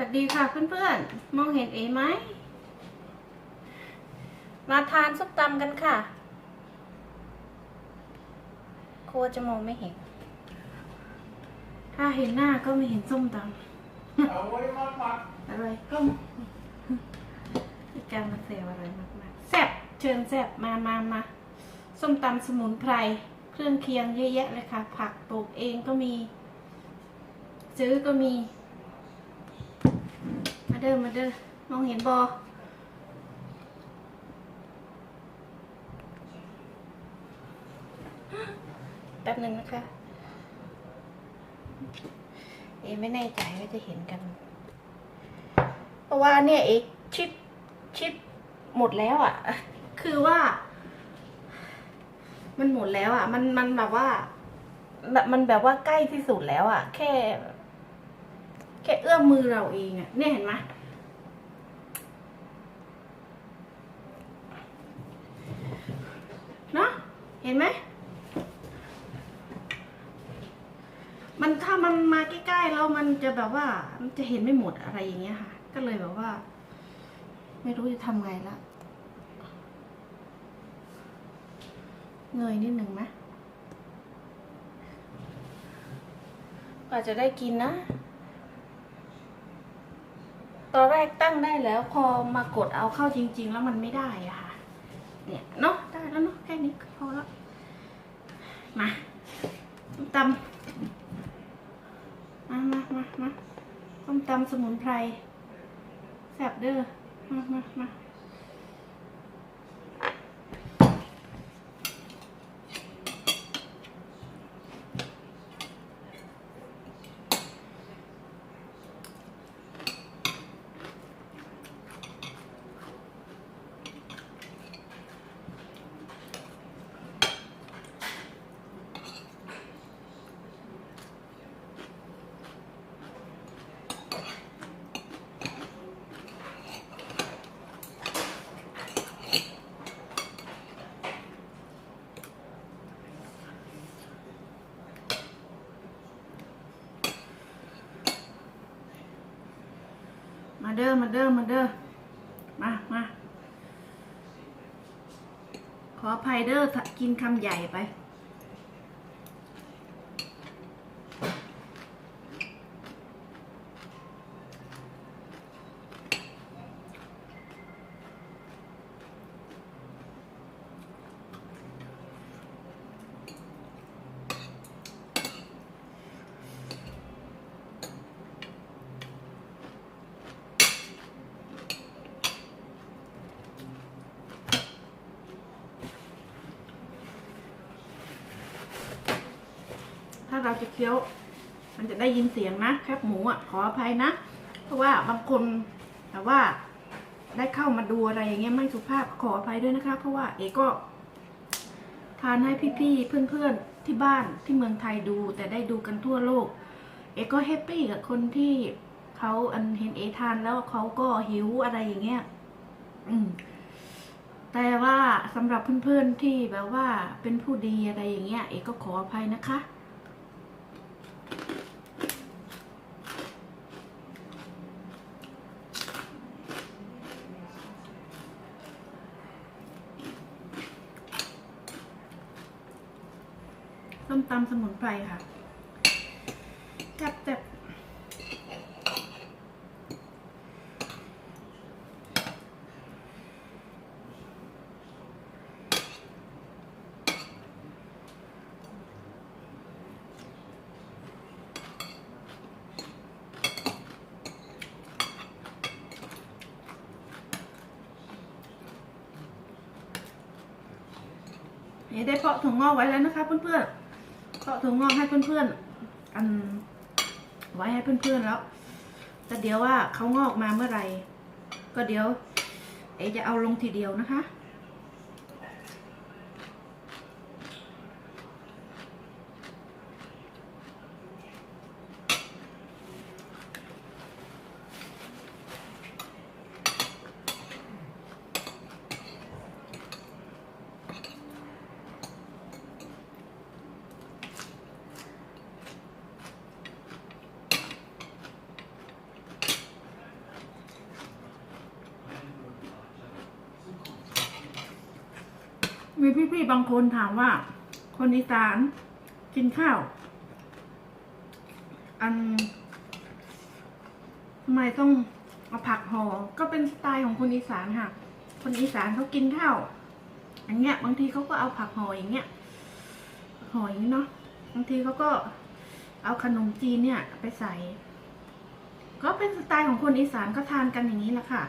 วัสดีค่ะเพื่อนๆ มองเห็นเอไหม มาทานส้มตำกันค่ะกลัวจะมองไม่เห็น ถ้าเห็นหน้าก็ไม่เห็นส้มตเอาไว้มัดมัดำอะไรก็มีการมาเซลอะไรมากๆแซ่บเชิญแซ่บมามามาส้มตำสมุนไพร เครื่องเคียงเยอะแยะเลยค่ะ ผักปลูกเองก็มี ซื้อก็มีมา เด้อมาเด้อมองเห็นบอแป๊บหนึ่งนะคะ เอไม่แน่ใจว่าจะเห็นกัน เพราะว่าเนี่ยเอชิดชิดหมดแล้วอะ่ะ คือว่า มันหมดแล้วอะ่ะ มันมันแบบว่าแบบมันแบบว่าใกล้ที่สุดแล้วอะ่ะ แค่ แค่เอื้อมมือเราเองอะเนี่ยเห็นไหมเนาะเห็นไหมมันถ้ามันมาใกล้ๆแล้วมันจะแบบว่า มันจะเห็นไม่หมดอะไรอย่างเงี้ยค่ะ ก็เลยแบบว่า ไม่รู้จะทำไงละเงยนิดหนึ่งไหมกว่าจะได้กินนะ ตอนแรกตั้งได้แล้วพอมากดเอาเข้าจริง ๆ แล้วมันไม่ได้อะค่ะ เนี่ยเนาะได้แล้วเนาะแค่นี้พอแล้วมาส้มตำมามามามาต้มตำสมุนไพรแซ่บเด้อมามามา มาเด้อมาเด้อมาเด้อมามาขออภัยเด้อกินคำใหญ่ไป ถ้า เคี้ยว มันจะได้ยินเสียงนะแคบหมูอะขออภัยนะ เพราะว่าบางคนแต่ว่าได้เข้ามาดูอะไรอย่างเงี้ยไม่สุภาพขออภัยด้วยนะคะ เพราะว่าเอก็ ทานให้พี่ๆเพื่อนๆที่บ้านที่เมืองไทยดู แต่ได้ดูกันทั่วโลก เอก็แฮปปี้กับคนที่เขาอันเห็นเอทานแล้วเขาก็หิวอะไรอย่างเงี้ยอืมแต่ว่าสำหรับเพื่อนๆที่แบบว่าเป็นผู้ดีอะไรอย่างเงี้ย เอก็ขออภัยนะคะำสมุนไพรค่ะแซ่บแซ่บได้เพาะถั่วงอกไว้แล้วนะคะเพื่อนๆ ก็ถั่วงอกให้เพื่อนๆอันไว้ให้เพื่อนๆแล้วแต่เดี๋ยวว่าเขางอกมาเมื่อไหร่ก็เดี๋ยว เอจะเอาลงทีเดียวนะคะ มีพี่ๆบางคนถามว่า คนอีสานกินข้าว อันทำไมต้องเอาผักห่อก็เป็นสไตล์ของคนอีสานค่ะ คนอีสานเขากินข้าวอย่างเงี้ย บางทีเขาก็เอาผักห่ออย่างเงี้ยห่ออย่างนี้เนาะบางทีเขาก็เอาขนมจีนเนี่ย ไปใส่ ก็เป็นสไตล์ของคนอีสานก็ทานกันอย่างนี้แหละค่ะ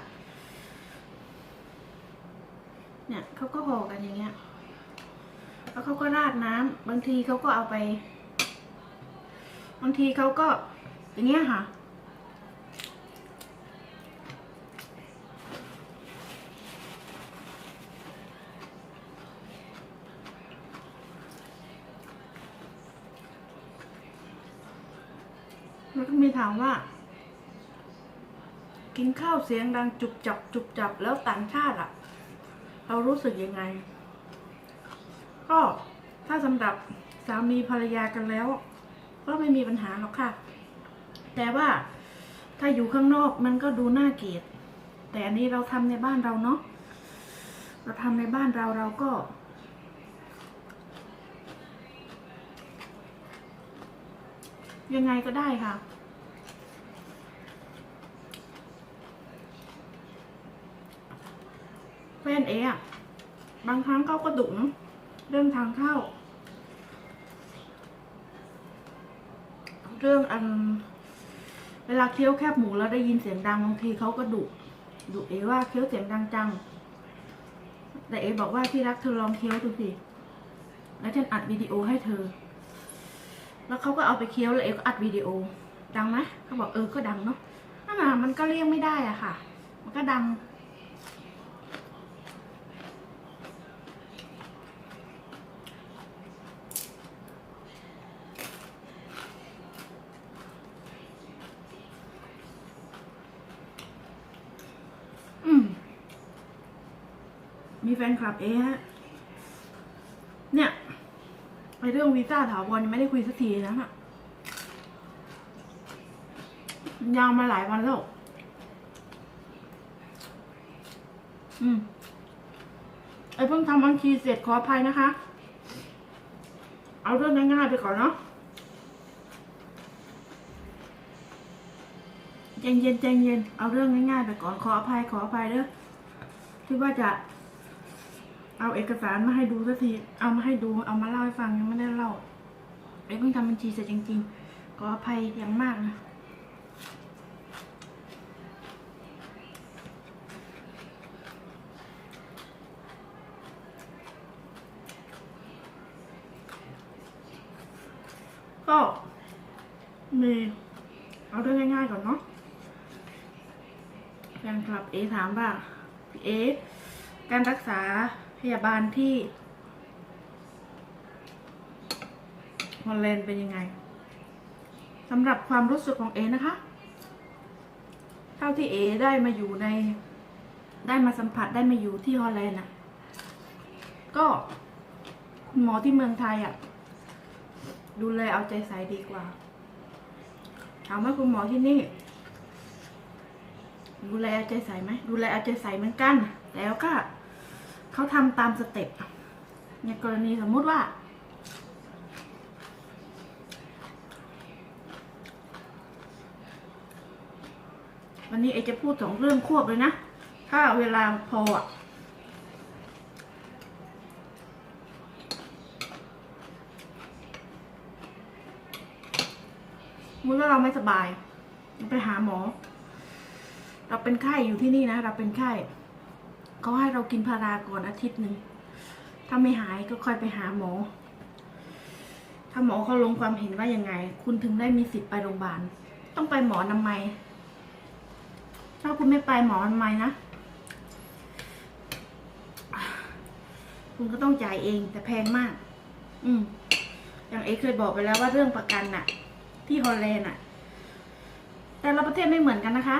เนี่ยเขาก็ห่อกันอย่างเงี้ย แล้วเขาก็ราดน้ำบางทีเขาก็เอาไป บางทีเขาก็ อย่างเงี้ยค่ะ แล้วก็มีถามว่ากินข้าวเสียงดังจุบจับจุบจับแล้วต่างชาติอะ เรารู้สึกยังไง ก็ถ้าสำหรับสามีภรรยากันแล้ว ก็ไม่มีปัญหาหรอกค่ะ แต่ว่าถ้าอยู่ข้างนอกมันก็ดูน่าเกลียด แต่อันนี้เราทำในบ้านเราเนาะเราทำในบ้านเราเราก็ยังไงก็ได้ค่ะ แฟ นเอะบางครั้งเขาก็ดุนะเรื่องทางเข้า เรื่องอัน เวลาเคี้ยวแคบหมูแล้วได้ยินเสียงดังบางทีเขาก็ดุดุเอว่าเคี้ยวเสียงดังจัง แต่เอบอกว่าที่รักเธอลองเคี้ยวดูสิ แล้วฉันอัดวิดีโอให้เธอ แล้วเขาก็เอาไปเคี้ยวแล้วเอก็อัดวิดีโอ ดังไหมเขาบอกเออก็ดังเนาะนั่นน่ะมันก็เลี่ยงไม่ได้อะค่ะ มันก็ดัง อืม มี แฟนคลับเอะฮะเนี่ยไอเรื่องวีซ่าถาวรยังไม่ได้คุยสักทีนะฮะมันยาวมาหลายวันแล้ว อืม ไอเพิ่งทำบัญชีเสร็จขออภัยนะคะ เอาเรื่องง่ายๆไปก่อนเนาะใจเย็นใจเย็น เอาเรื่องง่ายๆไปก่อนขออภัยขออภัยเด้อที่ว่าจะ เอาเอกสารมาให้ดูสักที เอามาให้ดู เอามาเล่าให้ฟังยังไม่ได้เล่าเอ้เพิ่งทำบัญชีเสร็จจริงๆ ขออภัยอย่างมากนะ ก็มีเอาเรื่องง่ายๆก่อนเนาะแฟนคลับเอถามว่าพี่เอการรักษา พยาบาลที่ฮอลแลนด์เป็นยังไงสำหรับความรู้สึกของเอนะคะ เท่าที่เอได้มาอยู่ใน ได้มาสัมผัสได้มาอยู่ที่ฮอลแลนด์อะ ก็คุณหมอที่เมืองไทยอะ ดูแลเอาใจใส่ดีกว่าถามว่าคุณหมอที่นี่ ดูแลเอาใจใส่ไหมดูแลเอาใจใส่เหมือนกัน แล้วก็ เขาทำตามสเต็ปในกรณีสมมุติว่า วันนี้เอจะพูดสองเรื่องควบเลยนะ ถ้าเวลาพออะสมมุติว่าเราไม่สบาย ไปหาหมอ เราเป็นไข้อยู่ที่นี่นะ เราเป็นไข้ เขาให้เรากินพาราก่อนอาทิตย์หนึ่ง ถ้าไม่หายก็ค่อยไปหาหมอ ถ้าหมอเขาลงความเห็นว่ายังไง คุณถึงได้มีสิทธิ์ไปโรงพยาบาล ต้องไปหมอนามัย ถ้าคุณไม่ไปหมอนามัยนะ คุณก็ต้องจ่ายเองแต่แพงมาก อืม อย่างเอเคยบอกไปแล้วว่าเรื่องประกันน่ะ ที่ฮอลแลนด์น่ะ แต่ละประเทศไม่เหมือนกันนะคะ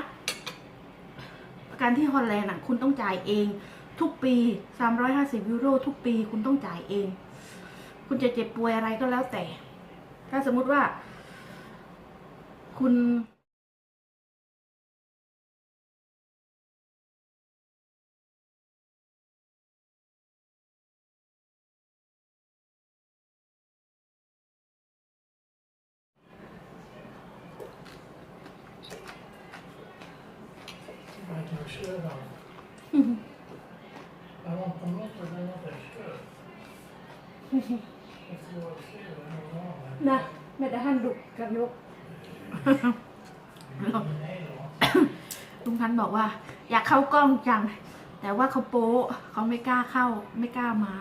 การที่ฮอลแลนด์อะคุณต้องจ่ายเอง ทุกปี 350 ยูโร ทุกปีคุณต้องจ่ายเอง คุณจะเจ็บป่วยอะไรก็แล้วแต่ ถ้าสมมุติว่า คุณ หันดุกันยกลุงพันบอกว่า อยากเข้ากล้องจัง แต่ว่าเขาโป๊ะเขาไม่กล้าเข้า ไม่กล้ามา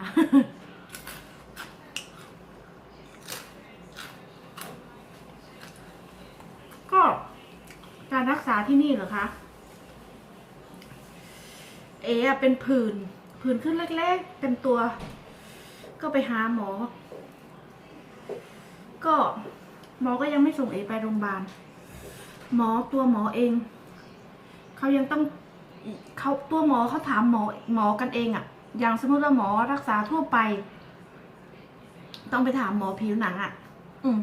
ก็การรักษาที่นี่เหรอคะ เอ๋อะเป็นผื่นผื่นขึ้นเล็กๆเต็มตัว ก็ไปหาหมอ ก็ หมอก็ยังไม่ส่งเอไปโรงพยาบาล หมอตัวหมอเอง เขายังต้องเขาตัวหมอเขาถามหมอหมอกันเองอะอย่างสมมติว่าหมอรักษาทั่วไป ต้องไปถามหมอผิวหนังอะอืม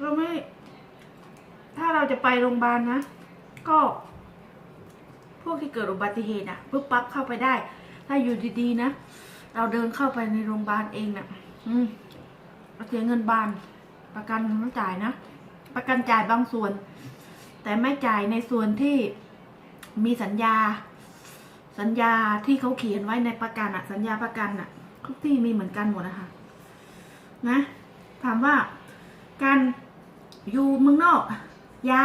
เราไม่ ถ้าเราจะไปโรงพยาบาลนะ ก็ วกที่เกิดอุบัติเหตุอะปุ๊บปั๊บเข้าไปได้ ถ้าอยู่ดีๆนะ เราเดินเข้าไปในโรงพยาบาลเองนะ่ะ อืมเราเสียเงินบาน ประกันไม่จ่ายนะ ประกันจ่ายบางส่วน แต่ไม่จ่ายในส่วนที่มีสัญญา สัญญาที่เขาเขียนไว้ในประกันอะสัญญาประกันอะทุกที่มีเหมือนกันหมดนะคะนะถามว่าการอยู่เมืองนอก ยา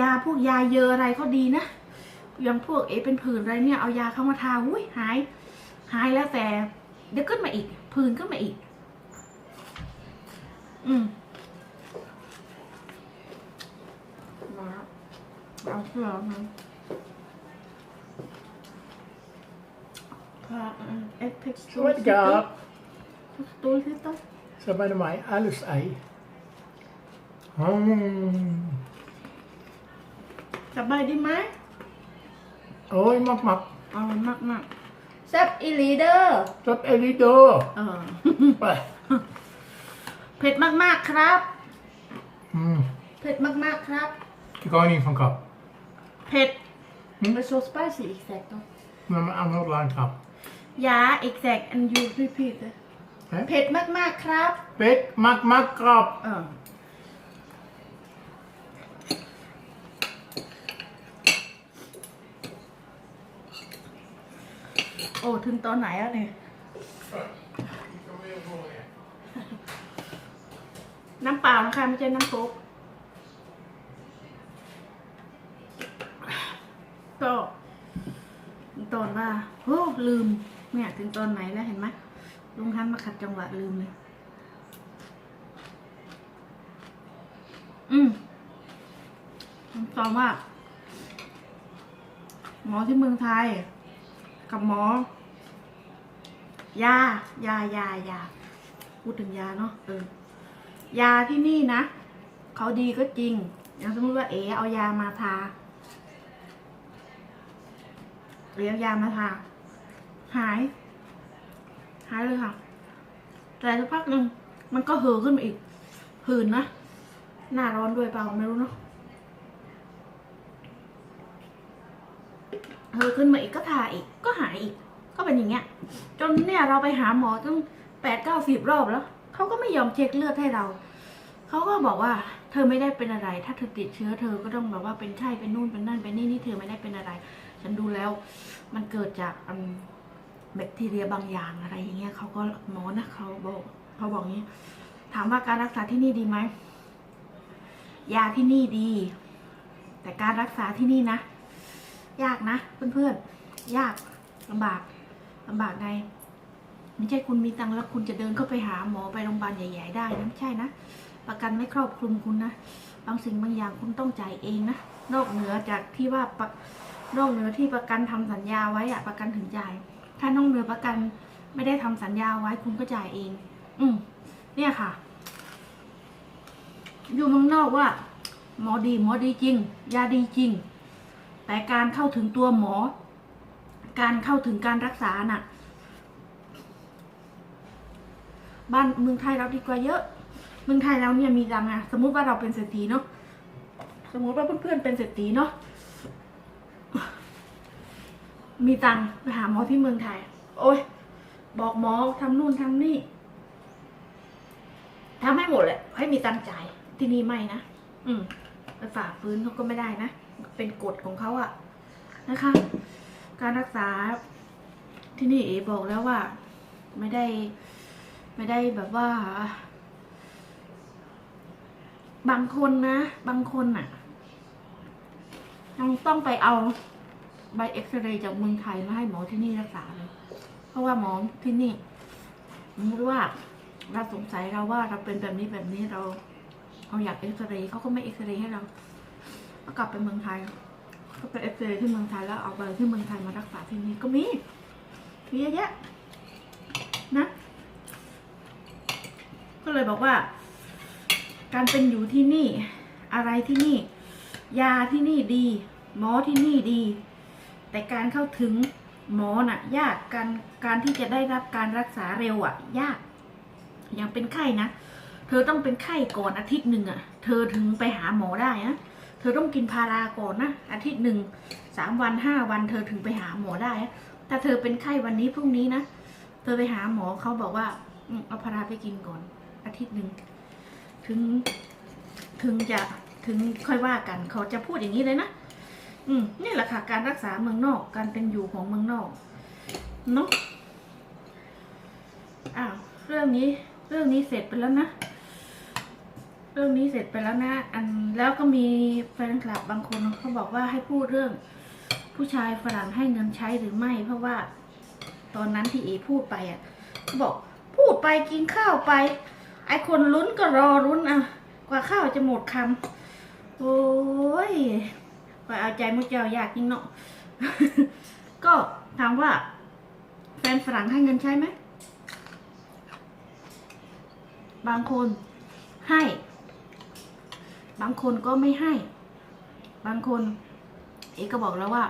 ยาพวกยาเยออะไรเขาดีนะ อย่างพวกเอเป็นผื่นอะไรเนี่ยเอายาเข้ามาทาอุ้ยหาย หายแล้วแต่เดี๋ยวขึ้นมาอีก ผื่นขึ้นมาอีก อืมมาเอาเสื้อมาพาเอ็กเพกซ์ Sweatgard. ตัวที่ต้อง Så var det mig alles ej. Mm. สบายดีไหม Oj, mak mak. อร่อยมากมากๆแซ่บอีหลีเดอร์ Så är det då. เออเผ็ดมากๆครับ Mm. เผ็ดมากๆครับ Det går in från kropp. เผ็ด Mm. Men så spicy exakt då. Men man använder land kropp. Ja, exakt. And you repeat it. Eh? เผ็ดมากๆครับ Bäck, mak mak kropp. เออ โอ้ ถึงตอนไหนแล้วเนี่ย น้ำเปล่านะคะไม่ใช่น้ำโต๊กก็ตอนว่าโอ้ลืม เนี่ย ถึงตอนไหนแล้วเห็นไหมลุงทันมาขัดจังหวะลืมเลย อืมตอนว่า หมอที่เมืองไทย กับหมอ ยายายายาพูดถึงยาเนาะเออยาที่นี่นะเขาดีก็จริง อย่างสมมติว่าเอเอายามาทาเอเอายามาทาหาย หายเลยค่ะ แต่สักพักหนึ่งมันก็เห่อขึ้นมาอีกหืนนะหน้าร้อนด้วยเปล่าไม่รู้เนาะเห่อขึ้นมาอีกก็ทาอีกก็หายอีก ก็เป็นอย่างเงี้ย จนเนี่ยเราไปหาหมอตั้งแปดเก้าสิบรอบแล้วเขาก็ไม่ยอมเช็คเลือดให้เราเขาก็บอกว่า เธอไม่ได้เป็นอะไร ถ้าเธอติดเชื้อเธอก็ต้องแบบว่าเป็นไข้เป็นนู่นเป็นนั่นเป็นนี่นี่เธอไม่ได้เป็นอะไร ฉันดูแล้ว มันเกิดจากอืมแบคทีเรียบางอย่างอะไรอย่างเงี้ยเขาก็หมอนะเขาบอกเขาบอกงี้ ถามว่าการรักษาที่นี่ดีไหมยาที่นี่ดี แต่การรักษาที่นี่นะ ยากนะเพื่อนๆยากลำบาก ลำบากไงไม่ใช่คุณมีตังค์แล้วคุณจะเดินเข้าไปหาหมอไปโรงพยาบาลใหญ่ ๆ ได้นะไม่ใช่นะประกันไม่ครอบคลุมคุณนะบางสิ่งบางอย่างคุณต้องจ่ายเองนะนอกเหนือจากที่ว่าประนอกเหนือที่ประกันทำสัญญาไว้อะประกันถึงจ่าย ถ้านอกเหนือประกันไม่ได้ทำสัญญาไว้คุณก็จ่ายเอง อืมเนี่ยค่ะ อยู่เมืองนอกว่า หมอดีหมอดีจริง ยาดีจริง แต่การเข้าถึงตัวหมอ การเข้าถึงการรักษาน่ะ บ้านเมืองไทยเราดีกว่าเยอะ เมืองไทยเราเนี่ยมีตังค์อะสมมุติว่าเราเป็นเศรษฐีเนาะ สมมุติว่าเพื่อนๆเป็นเศรษฐีเนาะ มีตังไปหาหมอที่เมืองไทย โอ้ย บอกหมอทำนู่นทำนี่ทำให้หมดแหละ ให้มีตังจ่าย ที่นี่ไม่นะ อืมไปฝ่าฝืนเขาก็ไม่ได้นะ เป็นกฎของเขาอะนะคะ การรักษาที่นี่เอบอกแล้วว่า ไม่ได้ ไม่ได้แบบว่า บางคนนะ บางคนน่ะยังต้องไปเอาใบเอ็กซเรย์จากเมืองไทยมาให้หมอที่นี่รักษาเลย เพราะว่าหมอที่นี่สมมติว่าเราสงสัยเราว่าเราเป็นแบบนี้แบบนี้เราเราอยากเอ็กซเรย์เขาก็ไม่เอ็กซเรย์ให้เราก็กลับไปเมืองไทย ก็ไปเอ็กซเที่เมืองไทยแล้วเอาใบที่เมืองไทยมารักษาที่นี่ก็มีมีเยอะแยะนะ ก็เลยบอกว่า การเป็นอยู่ที่นี่ อะไรที่นี่ ยาที่นี่ดี หมอที่นี่ดี แต่การเข้าถึงหมอน่ะ ยากการการที่จะได้รับการรักษาเร็วอะ ยากอย่างเป็นไข้นะเธอต้องเป็นไข้ก่อนอาทิตย์หนึ่งอะ เธอถึงไปหาหมอได้นะ เธอต้องกินพาราก่อนนะอาทิตย์หนึ่งสามวันห้าวันเธอถึงไปหาหมอได้ ถ้าเธอเป็นไข้วันนี้พรุ่งนี้นะเธอไปหาหมอเขาบอกว่าเอาพาราไปกินก่อน อาทิตย์หนึ่งถึงถึงจะถึงค่อยว่ากันเขาจะพูดอย่างนี้เลยนะอืมนี่แหละค่ะการรักษาเมืองนอก การเป็นอยู่ของเมืองนอกเนาะอ้าวเรื่องนี้เรื่องนี้เสร็จไปแล้วนะ เรื่องนี้เสร็จไปแล้วนะ อันแล้วก็มีแฟนคลับบางคนเขาบอกว่าให้พูดเรื่อง ผู้ชายฝรั่งให้เงินใช้หรือไม่ เพราะว่า ตอนนั้นที่เอพูดไปอะเขาบอกพูดไปกินข้าวไป ไอคนลุ้นก็รอลุ้นอะ กว่าข้าวจะหมดคำโอ้ยกว่าเอาใจมุกเจ้ายากจริงเนาะก็ถามว่า แฟนฝรั่งให้เงินใช้ไหมบางคนให้ บางคนก็ไม่ให้ บางคน เอกก็บอกแล้วว่า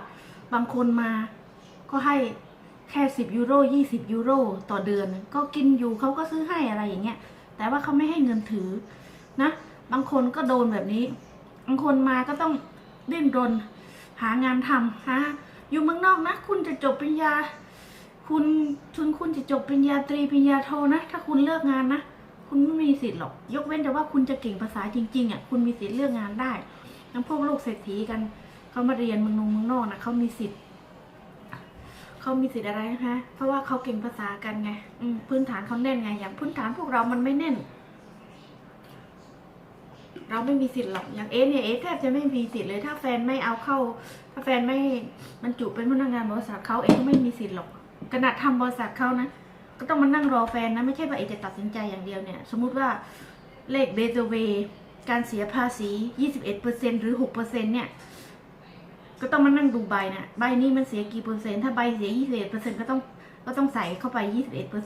บางคนมาก็ให้แค่สิบยูโรยี่สิบยูโรต่อเดือน ก็กินอยู่เขาก็ซื้อให้อะไรอย่างเงี้ย แต่ว่าเขาไม่ให้เงินถือนะ บางคนก็โดนแบบนี้ บางคนมาก็ต้องดิ้นรน หางานทำหาอยู่เมืองนอกนะ คุณจะจบปริญญา คุณทุนคุณจะจบปริญญาตรีปริญญาโทนะ ถ้าคุณเลิกงานนะ คุณไม่มีสิทธิ์หรอก ยกเว้นแต่ว่าคุณจะเก่งภาษาจริงๆอะคุณมีสิทธิ์เลือกงานได้ทั้งพวกลูกเศรษฐีกันเขามาเรียนเมืองนงเมืองนอกนะเขามีสิทธิ์เขามีสิทธิ์อะไรนะคะเพราะว่าเขาเก่งภาษากันไงอืพื้นฐานเขาแน่นไงอย่างพื้นฐานพวกเรามันไม่แน่น เราไม่มีสิทธิ์หรอกอย่างเอเนี่ยเอแทบจะไม่มีสิทธิ์เลย ถ้าแฟนไม่เอาเข้า ถ้าแฟนไม่บรรจุเป็นพนักงานบริษัทเขาเองก็ไม่มีสิทธิ์หรอกขนาดทำบริษัทเขานะ ก็ต้องมานั่งรอแฟนนะ ไม่ใช่ว่าเอจะตัดสินใจอย่างเดียวเนี่ย สมมุติว่าเลขเบเ w เวการเสียภาษี 21%หรือ 6%เนี่ย ก็ต้องมานั่งดูใบนะใบนี้มันเสียกี่เปอร์เซ็นต์ถ้าใบเสีย 21%ก็ต้องก็ต้องใส่เข้าไป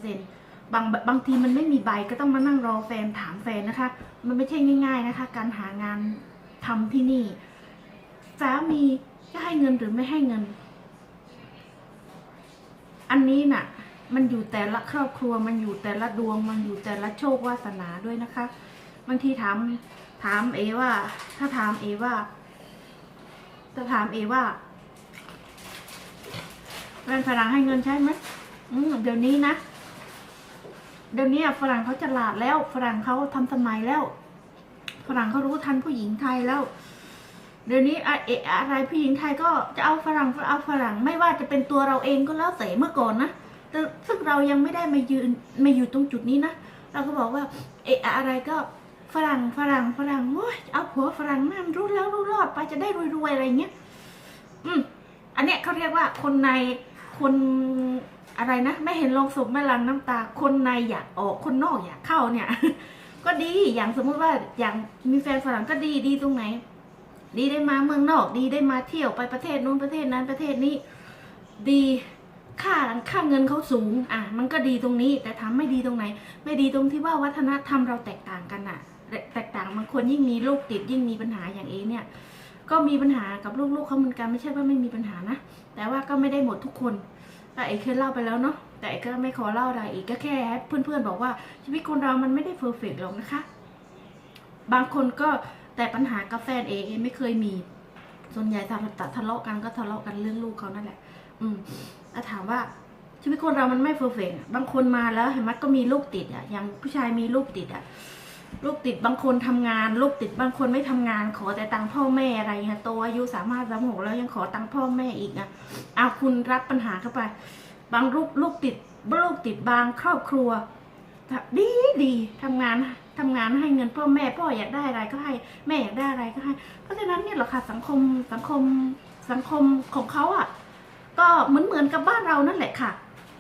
21%บางบางทีมันไม่มีใบก็ต้องมานั่งรอแฟนถามแฟนนะคะ มันไม่ใช่ง่าย ๆนะคะ การหางานทำที่นี่สามีจะให้เงินหรือไม่ให้เงิน อันนี้น่ะ มันอยู่แต่ละครอบครัว มันอยู่แต่ละดวง มันอยู่แต่ละโชควาสนาด้วยนะคะ บางทีถามถามเอว่า ถ้าถามเอว่าถ้าถามเอว่าแฟนฝรั่งให้เงินใช่ไหมอืมเดี๋ยวนี้นะ เดี๋ยวนี้ฝรั่งเขาฉลาดแล้ว ฝรั่งเขาทำสมัยแล้ว ฝรั่งเขารู้ทันผู้หญิงไทยแล้ว เดี๋ยวนี้อะเอะอะไรผู้หญิงไทยก็จะเอาฝรั่งเอาฝรั่ง ไม่ว่าจะเป็นตัวเราเองก็แล้วแต่เมื่อก่อนนะ แต่ซึ่งเรายังไม่ได้มายืนมาอยู่ตรงจุดนี้นะเราก็บอกว่าเอะอะไรก็ฝรั่งฝรั่งฝรั่งโอ้ยเอาผัวฝรั่งนั่นรู้แล้วรู้รอดไปจะได้รวยๆอะไรเงี้ยอืมอันเนี้ยเขาเรียกว่าคนในคนอะไรนะไม่เห็นลงศพไม่ลังน้ำตา คนในอยากออกคนนอกอยากเข้าเนี่ย ก็ดีอย่างสมมุติว่าอย่างมีแฟนฝรั่งก็ดีดีตรงไหน ดีได้มาเมืองนอก ดีได้มาเที่ยวไปประเทศนู้นประเทศนั้นประเทศนี้ ดี ค่าค่าเงินเขาสูง อะ มันก็ดีตรงนี้ แต่ถาไม่ดีตรงไหน ไม่ดีตรงที่ว่าวัฒนธรรมเราแตกต่างกันอะ แตกต่างบางคนยิ่งมีลูกติดยิ่งมีปัญหาอย่างเอเนี่ย ก็มีปัญหากับลูกๆเขาเหมือนกันไม่ใช่ว่าไม่มีปัญหานะ แต่ว่าก็ไม่ได้หมดทุกคนแต่เอกเคยเล่าไปแล้วเนาะ แต่เอกก็ไม่ขอเล่าอะไรอีกก็แค่ให้เพื่อนๆบอกว่าชีวิตคนเรามันไม่ได้เพอร์เฟกต์หรอกนะคะ บางคนก็แต่ปัญหากับแฟนเองไม่เคยมี ส่วนใหญ่ทะทะทะเลาะกันก็ทะเลาะกันเรื่องลูกเขานั่นแหละ อืมแล้วถามว่าชีวิตคนเรามันไม่เพอร์เฟกต์อะบางคนมาแล้วเห็นไหมก็มีลูกติดอะอย่างผู้ชายมีลูกติดอะลูกติดบางคนทำงาน ลูกติดบางคนไม่ทำงาน ขอแต่ตังค์พ่อแม่อะไรเงี้ยโตอายุสามารถสามหกแล้วยังขอตังค์พ่อแม่อีกอะเอาคุณรับปัญหาเข้าไป บางลูกลูกติดลูกติดบางครอบครัวดีดีทำงานทำงานให้เงินพ่อแม่พ่ออยากได้อะไรก็ให้แม่อยากได้อะไรก็ให้ เพราะฉะนั้นเนี่ยแหละค่ะสังคมสังคมสังคมของเขาอะ ก็เหมือนเหมือนกับบ้านเรานั่นแหละค่ะ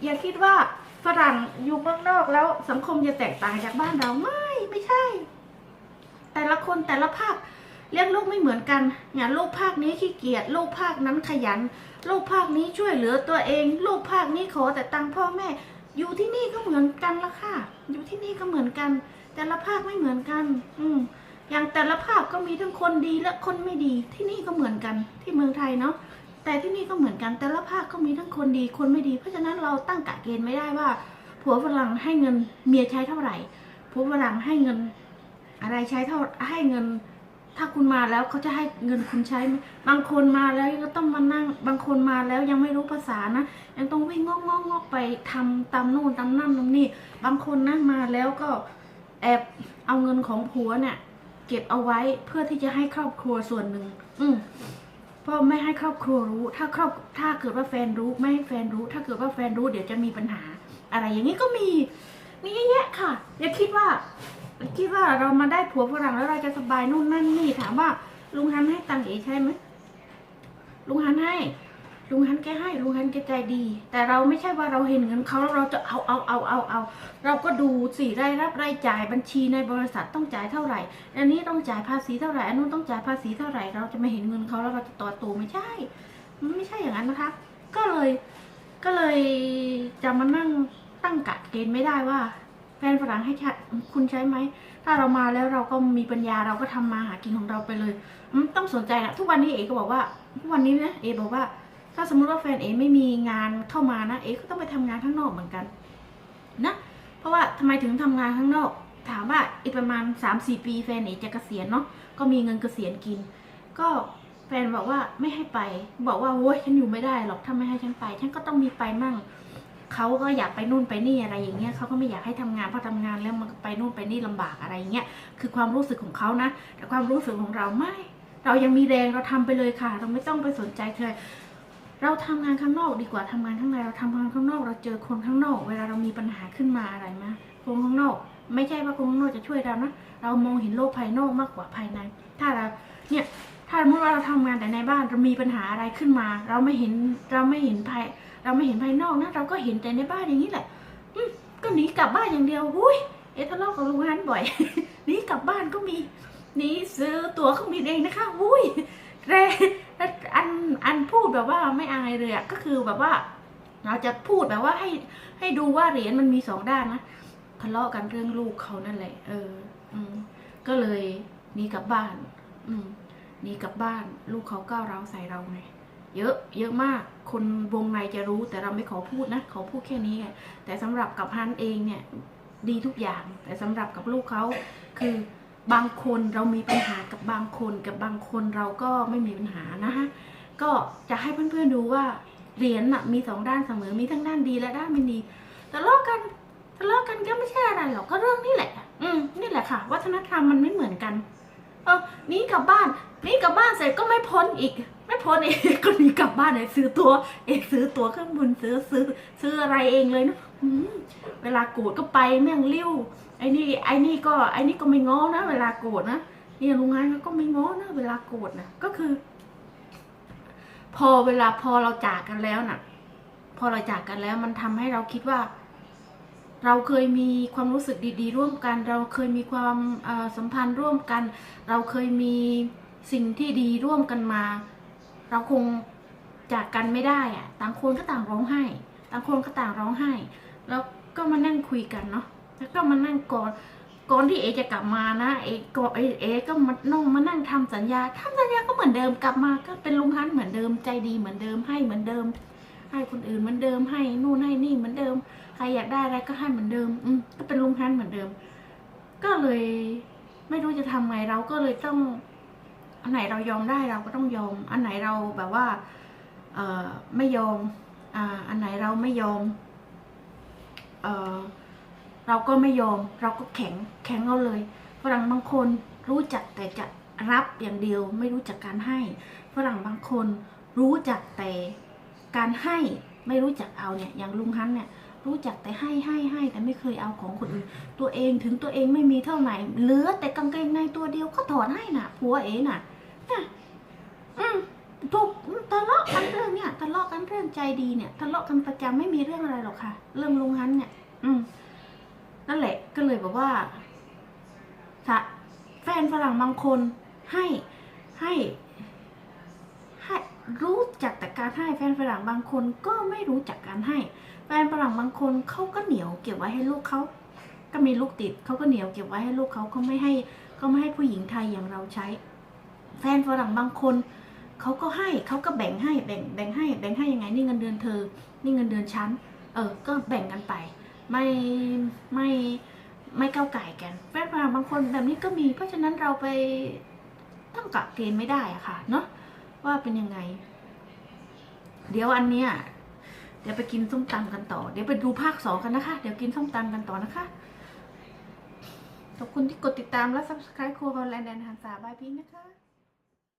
อย่าคิดว่าฝรั่งอยู่เมืองนอกแล้วสังคมจะแตกต่างจากบ้านเราไม่ไม่ใช่ แต่ละคนแต่ละภาคเลี้ยงลูกไม่เหมือนกันอย่างลูกภาคนี้ขี้เกียจลูกภาคนั้นขยัน ลูกภาคนี้ช่วยเหลือตัวเอง ลูกภาคนี้ขอแต่ตังค์พ่อแม่ อยู่ที่นี่ก็เหมือนกันละค่ะ อยู่ที่นี่ก็เหมือนกัน แต่ละภาคไม่เหมือนกัน อืมอย่างแต่ละภาคก็มีทั้งคนดีและคนไม่ดีที่นี่ก็เหมือนกันที่เมืองไทยเนาะ แต่ที่นี่ก็เหมือนกันแต่ละภาคก็มีทั้งคนดีคนไม่ดี เพราะฉะนั้นเราตั้งกะเกณฑ์ไม่ได้ว่าผัวฝรั่งให้เงินเมียใช้เท่าไหร่ผัวฝรั่งให้เงินอะไรใช้เท่าให้เงิน ถ้าคุณมาแล้วเขาจะให้เงินคุณใช้บางคนมาแล้วยังต้องมานั่ง บางคนมาแล้วยังไม่รู้ภาษานะยังต้องวิ่งงอกงอกงอกไปทำตามโน่นตามนั่นตามนี่บางคนนะมาแล้วก็แอบเอาเงินของผัวเนี่ย เก็บเอาไว้เพื่อที่จะให้ครอบครัวส่วนหนึ่งอืม พราะไม่ให้ครอบครัวรู้ ถ้าครอบถ้าเกิดว่าแฟนรู้ไม่ให้แฟนรู้ ถ้าเกิดว่าแฟนรู้เดี๋ยวจะมีปัญหา อะไรอย่างนี้ก็มี มีเยอะแยะค่ะ อย่าคิดว่าคิดว่าเรามาได้ผัวฝรั่งแล้วเราจะสบายนู่นนั่นนี่ถามว่า ลุงฮันให้ตังค์เอใช่ไหมลุงฮันให้ ลุงฮันแกให้ลุงฮันแกใจดี แต่เราไม่ใช่ว่าเราเห็นเงินเขาแล้วเราจะเอาเอาเอาเอาเอาเราก็ดูสิรายรับรายจ่ายบัญชีในบริษัทต้องจ่ายเท่าไหร่อันนี้ต้องจ่ายภาษีเท่าไหร่อันนู้นต้องจ่ายภาษีเท่าไหร่ เราจะไม่เห็นเงินเขาแล้วเราจะต่อตูไม่ใช่มันไม่ใช่อย่างนั้นนะคะ ก็เลยก็เลยจะมานั่งตั้งกะเกณฑ์ไม่ได้ว่าแฟนฝรั่งให้คุณใช้ไหม ถ้าเรามาแล้วเราก็มีปัญญาเราก็ทำมาหากินของเราไปเลย ต้องสนใจนะทุกวันนี้เอก็บอกว่า ทุกวันนี้นะเอบอกว่า ถ้าสมมติว่าแฟนเอไม่มีงานเข้ามานะ เอก็ต้องไปทำงานข้างนอกเหมือนกันนะ เพราะว่าทำไมถึงทำงานข้างนอก ถามว่าอีกประมาณ3าสี่ปีแฟนเอจะเกษียณเนาะ ก็มีเงินเกษียณกิน ก็แฟนบอกว่าไม่ให้ไป บอกว่าโว้ยฉันอยู่ไม่ได้หรอกถ้าไม่ให้ฉันไป ฉันก็ต้องมีไปมั่งเขาก็อยากไปนู่นไปนี่อะไรอย่างเงี้ยเขาก็ไม่อยากให้ทำงานเพราะทำงานแล้วมันไปนู่นไปนี่ลำบากอะไรอย่างเงี้ยคือความรู้สึกของเขานะ แต่ความรู้สึกของเราไม่ เรายังมีแรงเราทำไปเลยค่ะ เราไม่ต้องไปสนใจใคร เราทำงานข้างนอกดีกว่าทำงานข้างในเราทำงานข้างนอกเราเจอคนข้างนอก เวลาเรามีปัญหาขึ้นมาอะไรมาคนข้างนอก ไม่ใช่ว่าคนข้างนอกจะช่วยเรานะเรามองเห็นโลกภายนอกมากกว่าภายใน ถ้าเราเนี่ยถ้าสมมติว่าเราทำงานแต่ในบ้านเรามีปัญหาอะไรขึ้นมา เราไม่เห็นเราไม่เห็นภายเราไม่เห็นภายนอกนะเราก็เห็นแต่ในบ้านอย่างนี้แหละอืก็หนีกลับบ้านอย่างเดียวอุ้ยเอทะเลาะกับลุงฮันบ่อยหนีกลับบ้านก็มีหนีซื้อตั๋วเครื่องบินเองนะคะอุ้ยแร นอันพูดแบบว่าไม่อายเลยอะก็คือแบบว่า เราจะพูดแบบว่าให้ให้ดูว่าเหรียญมันมีสองด้านนะทะเลาะกันเรื่องลูกเขานั่นแหละ เออ อืมก็เลยหนีกลับบ้าน อืมหนีกลับบ้าน ลูกเขาก้าวร้าวใส่เราไงเยอะ เยอะมาก คนวงในจะรู้แต่เราไม่ขอพูดนะขอพูดแค่นี้ไงแต่สำหรับกับฮันเองเนี่ย ดีทุกอย่าง แต่สำหรับกับลูกเขาคือบางคนเรามีปัญหากับบางคน กับบางคนเราก็ไม่มีปัญหานะคะ ก็จะให้เพื่อนๆดูว่าเหรียญน่ะมีสองด้านเสมอมีทั้งด้านดีและด้านไม่ดีทะเลาะกันทะเลาะกันก็ไม่ใช่อะไรหรอกก็เรื่องนี้แหละ อืมนี่แหละค่ะ วัฒนธรรมมันไม่เหมือนกัน เออหนีกลับบ้านหนีกลับบ้านเสร็จก็ไม่พ้นอีก ไม่พ้นเองก็หนีกลับบ้านเลยซื้อตัว เองซื้อตัวเครื่องบินซื้อซื้อซื้ออะไรเองเลยนะเวลาโกรธก็ไปแม่งริ้วไอ้นี่ไอ้นี่ก็ไอ้นี่ก็ไม่ง้อนะ เวลาโกรธนะเนี่ยโรงงานก็ไม่ง้อนะ เวลาโกรธนะก็คือ พอเวลาพอเราจากกันแล้วน่ะ พอเราจากกันแล้วมันทำให้เราคิดว่า เราเคยมีความรู้สึกดี ๆ ร่วมกัน เราเคยมีความสัมพันธ์ร่วมกัน เราเคยมีสิ่งที่ดีร่วมกันมา เราคงจากกันไม่ได้อะต่างคนก็ต่างร้องไห้ ต่างคนก็ต่างร้องไห้ แล้วก็มานั่งคุยกันเนาะแล้วก็มานั่งกอน ก่อนที่เอจะกลับมานะเอก็เอเอก็มาน้องมานั่งทำสัญญาทำสัญญาก็เหมือนเดิมกลับมาก็เป็นลุงฮันเหมือนเดิมใจดีเหมือนเดิมให้เหมือนเดิม ให้คนอื่นเหมือนเดิมให้นู่นให้นี่เหมือนเดิมใครอยากได้อะไรก็ให้เหมือนเดิม อืมก็เป็นลุงฮันเหมือนเดิม ก็เลยไม่รู้จะทำไงเราก็เลยต้อง อันไหนเรายอมได้เราก็ต้องยอม อันไหนเราแบบว่า เอ่อไม่ยอม อ่า อันไหนเราไม่ยอม เออ เราก็ไม่ยอมเราก็แข็งแข็งเอาเลยฝรั่งบางคนรู้จักแต่จะรับอย่างเดียวไม่รู้จักการให้ฝรั่งบางคนรู้จักแต่การให้ไม่รู้จักเอาเนี่ยอย่างลุงฮันเนี่ยรู้จักแต่ให้ให้ให้แต่ไม่เคยเอาของคนอื่นตัวเองถึงตัวเองไม่มีเท่าไหร่เหลือแต่กางเกงในตัวเดียวก็ถอดให้น่ะผัวเอ๋น่ะน่ะอืมถูกทะเลาะกันเรื่องเนี่ยทะเลาะกันเรื่องใจดีเนี่ยทะเลาะกันประจำไม่มีเรื่องอะไรหรอกค่ะ เรื่องลุงฮันเนี่ย อืม นั่นแหละก็เลยแบอกว่าถ้าแฟนฝรั่งบางคนให้ให้ให้รู้จักแต่การให้แฟนฝรั่งบางคนก็ไม่รู้จักการให้ แฟนฝรั่งบางคนเขาก็เหนียวเก็บไว้ให้ลูกเขาก็มีลูกติดเขาก็เหนียวเก็บไว้ให้ลูกเขาเขาไม่ให้เขาไม่ให้ผู้หญิงไทยอย่างเราใช้ แฟนฝรั่งบางคนเขาก็ให้เขาก็แบ่งให้แบ่งแบ่งให้แบ่งให้ยังไงนี่เงินเดือนเธอ นี่เงินเดือนฉันเออก็แบ่งกันไป ไม่ไม่ไม่ก้าวไก่กันแฟนฝรั่บางคนแบบนี้ก็มี เพราะฉะนั้นเราไปตั้งกะเกณฑ์ไม่ได้อะค่ะ เนาะว่าเป็นยังไง เดี๋ยวอันเนี้ยเดี๋ยวไปกินส้มตำกันต่อ เดี๋ยวไปดูภาคสองกันนะคะ เดี๋ยวกินส้มตำกันต่อนะคะ ขอบคุณที่กดติดตามและ subscribe ครัวฮอลแลนด์แดนฮันซาบายพิงนะคะ